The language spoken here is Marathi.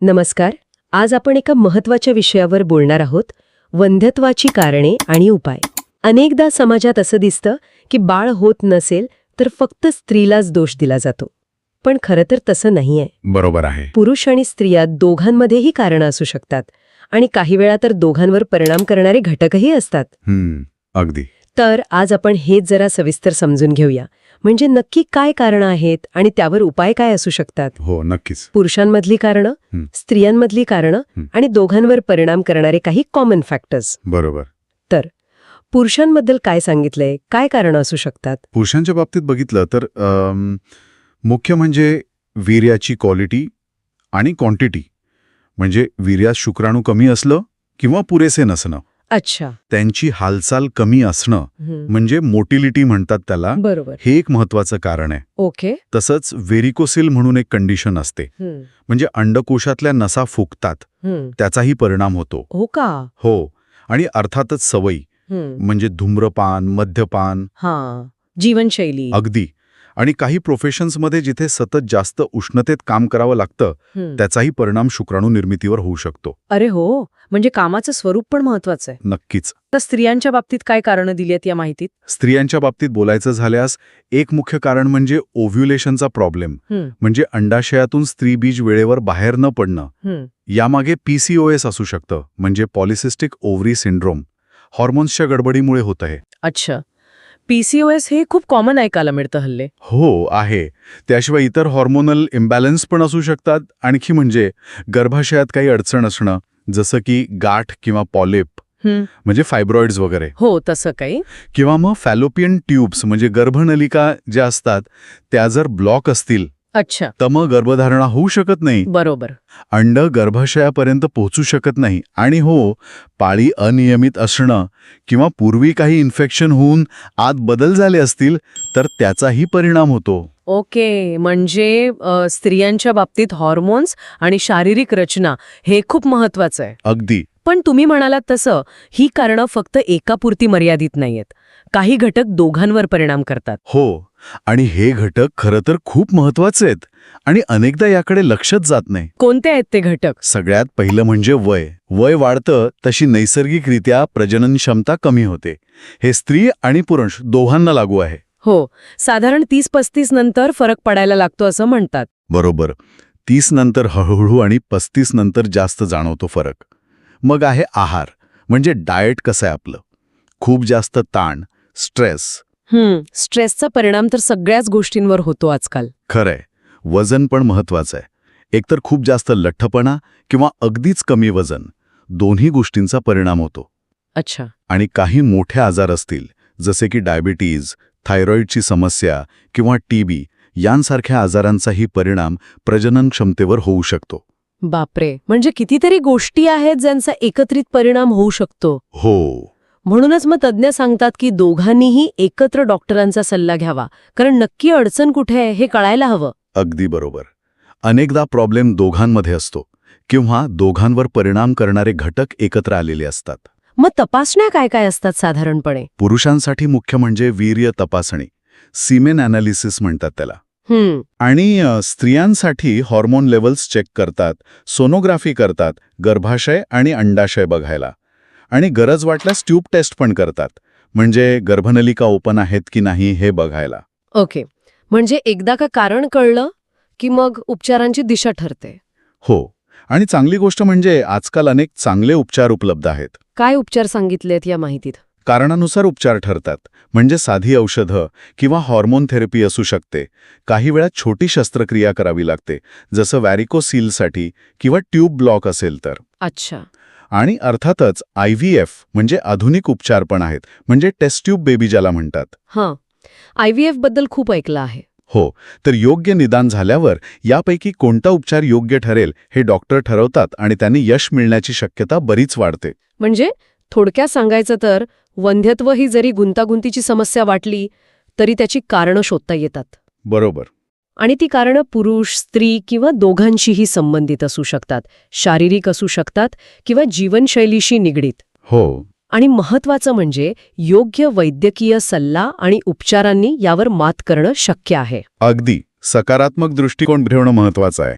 नमस्कार आज आपण एका महत्त्वाच्या विषयावर बोलणार आहोत वंध्यत्वाची कारणे आणि उपाय. अनेकदा समाजात असं दिसतं की बाळ होत नसेल तर फक्त स्त्रीलाच दोष दिला जातो. पण खरं तर तसं नाहीये. बरोबर आहे. पुरुष आणि स्त्रिया दोघांमध्येही कारणं असू शकतात आणि काही वेळा तर दोघांवर परिणाम करणारे घटकही असतात. अगदी. तर आज आपण हेच जरा सविस्तर समजून घेऊया. म्हणजे नक्की काय कारणं आहेत आणि त्यावर उपाय काय असू शकतात? हो नक्कीच. पुरुषांमधली कारणं. स्त्रियांमधली कारणं. आणि दोघांवर परिणाम करणारे काही कॉमन फॅक्टर्स बरोबर. तर पुरुषांबद्दल काय सांगितलंय? काय कारणं असू शकतात? पुरुषांच्या बाबतीत बघितलं तर अम, मुख्य म्हणजे वीर्याची क्वालिटी आणि क्वांटिटी म्हणजे वीर्यात शुक्राणू कमी असलं किंवा पुरेसे नसणं. अच्छा. त्यांची हालचाल कमी असणं. म्हणजे मोटिलिटी म्हणतात त्याला बरोबर. हे एक महत्वाचं कारण आहे. ओके. तसंच व्हेरिकोसिल म्हणून एक कंडिशन असते. म्हणजे अंडकोशातल्या नसा फुगतात हं. त्याचाही परिणाम होतो. हो का? हो. आणि अर्थातच सवयी. म्हणजे धूम्रपान मद्यपान. हा. जीवनशैली. अगदी. आणि काही प्रोफेशन्समध्ये जिथे सतत जास्त उष्णतेत काम करावं लागतं. त्याचाही परिणाम शुक्राणू निर्मितीवर होऊ शकतो. अरे हो म्हणजे कामाचं स्वरूप पण महत्वाचं आहे. नक्कीच. तर स्त्रियांच्या बाबतीत काय कारणं दिली आहेत या माहितीत? स्त्रियांच्या बाबतीत बोलायचं झाल्यास एक मुख्य कारण म्हणजे ओव्ह्युलेशनचा प्रॉब्लेम. म्हणजे अंडाशयातून स्त्रीबीज वेळेवर बाहेर न पडणं. यामागे पीसीओएस असू शकतं म्हणजे पॉलिसिस्टिक ओव्हरी सिंड्रोम. हॉर्मोन्सच्या गडबडीमुळे होतं हे अच्छा. पीसीओएस हे खूप कॉमन ऐकायला मिळतं हल्ले. हो आहे. त्याशिवाय इतर हॉर्मोनल इम्बॅलन्स पण असू शकतात. आणखी म्हणजे गर्भाशयात काही अडचण असणं जसं की गाठ किंवा पॉलिप. म्हणजे फायब्रॉइड्स वगैरे. हो तसं काही. किंवा मग फॅलोपियन ट्यूब्स म्हणजे गर्भनलिका ज्या असतात त्या जर ब्लॉक असतील अच्छा. तर मग गर्भधारणा होऊ शकत नाही. बरोबर. अंड गर्भाशयापर्यंत पोहोचू शकत नाही. आणि हो पाळी अनियमित असणं किंवा पूर्वी काही इन्फेक्शन होऊन आत बदल झाले असतील तर त्याचाही परिणाम होतो. ओके. म्हणजे स्त्रियांच्या बाबतीत हॉर्मोन्स आणि शारीरिक रचना हे खूप महत्वाचं आहे. अगदी. पण तुम्ही म्हणालात तसं ही कारणं फक्त एकापुरती मर्यादित नाहीयेत. काही घटक दोघांवर परिणाम करतात. हो आणि हे घटक खरं तर खूप महत्त्वाचे आहेत आणि अनेकदा याकडे लक्षच जात नाही. कोणते आहेत ते घटक? सगळ्यात पहिलं म्हणजे वय. वय वाढतं तशी नैसर्गिकरित्या प्रजनन क्षमता कमी होते. हे स्त्री आणि पुरुष दोघांना लागू आहे. हो साधारण तीस पस्तीस नंतर फरक पडायला लागतो असं म्हणतात. बरोबर. तीस नंतर हळूहळू आणि पस्तीस नंतर जास्त जाणवतो फरक. मग आहे आहार म्हणजे डाएट कसं आहे आपलं? खूप जास्त ताण स्ट्रेस. हम्म स्ट्रेसचा परिणाम तर सगळ्याच गोष्टींवर होतो आजकाल. खरंय. वजन पण महत्वाचं आहे एकतर खूप जास्त लठ्ठपणा किंवा अगदीच कमी वजन दोन्ही गोष्टींचा परिणाम होतो. अच्छा. आणि काही मोठे आजार असतील जसे की डायबिटीज थायरॉईडची समस्या किंवा टीबी यांसारख्या आजारांचाही परिणाम प्रजनन क्षमतेवर होऊ शकतो. बापरे! म्हणजे कितीतरी गोष्टी आहेत ज्यांचा एकत्रित परिणाम होऊ शकतो. हो. म्हणूनच मग तज्ज्ञ सांगतात की दोघांनीही एकत्र डॉक्टरांचा सल्ला घ्यावा कारण नक्की अडचण कुठे आहे हे कळायला हवं. अगदी बरोबर. अनेकदा प्रॉब्लेम दोघांमध्ये असतो किंवा दोघांवर परिणाम करणारे घटक एकत्र आलेले असतात. मग तपासण्या काय काय असतात साधारणपणे? पुरुषांसाठी मुख्य म्हणजे वीर्य तपासणी सिमेन अनालिसिस म्हणतात त्याला. हम्म. आणि अ, स्त्रियांसाठी हॉर्मोन लेवल्स चेक करतात सोनोग्राफी करतात गर्भाशय आणि अंडाशय बघायला. आणि गरज वाटल्यास ट्यूब टेस्ट पण करतात. म्हणजे गर्भनलिका ओपन आहेत की नाही हे बघायला. ओके. म्हणजे एकदा का कारण कळलं की मग उपचारांची दिशा ठरते? हो. आणि चांगली गोष्ट म्हणजे आजकाल अनेक चांगले उपचार उपलब्ध आहेत. काय उपचार सांगितलेत या माहितीत? कारणानुसार उपचार ठरतात. म्हणजे साधी औषधं किंवा हॉर्मोन थेरपी असू शकते. काही वेळा छोटी शस्त्रक्रिया करावी लागते. जसं वॅरिकोसीलसाठी किंवा ट्यूब ब्लॉक असेल तर. अच्छा. आणि अर्थातच आय व्ही एफ म्हणजे आधुनिक उपचार पण आहेत. म्हणजे टेस्ट ट्यूब बेबी ज्याला म्हणतात. हां. आय व्ही एफबद्दल खूप ऐकलं आहे. हो. तर योग्य निदान झाल्यावर यापैकी कोणता उपचार योग्य ठरेल हे डॉक्टर ठरवतात आणि त्यांनी यश मिळण्याची शक्यता बरीच वाढते. म्हणजे थोडक्यात सांगायचं तर वंध्यत्व ही जरी गुंतागुंतीची समस्या वाटली तरी त्याची कारणं शोधता येतात. बरोबर. आणि ती कारणं पुरुष स्त्री किंवा दोघांशीही संबंधित असू शकतात शारीरिक असू शकतात किंवा जीवनशैलीशी निगडीत. हो. आणि महत्वाचं म्हणजे योग्य वैद्यकीय सल्ला आणि उपचारांनी यावर मात करणं शक्य आहे. अगदी. सकारात्मक दृष्टिकोन ठेवणं महत्वाचं आहे.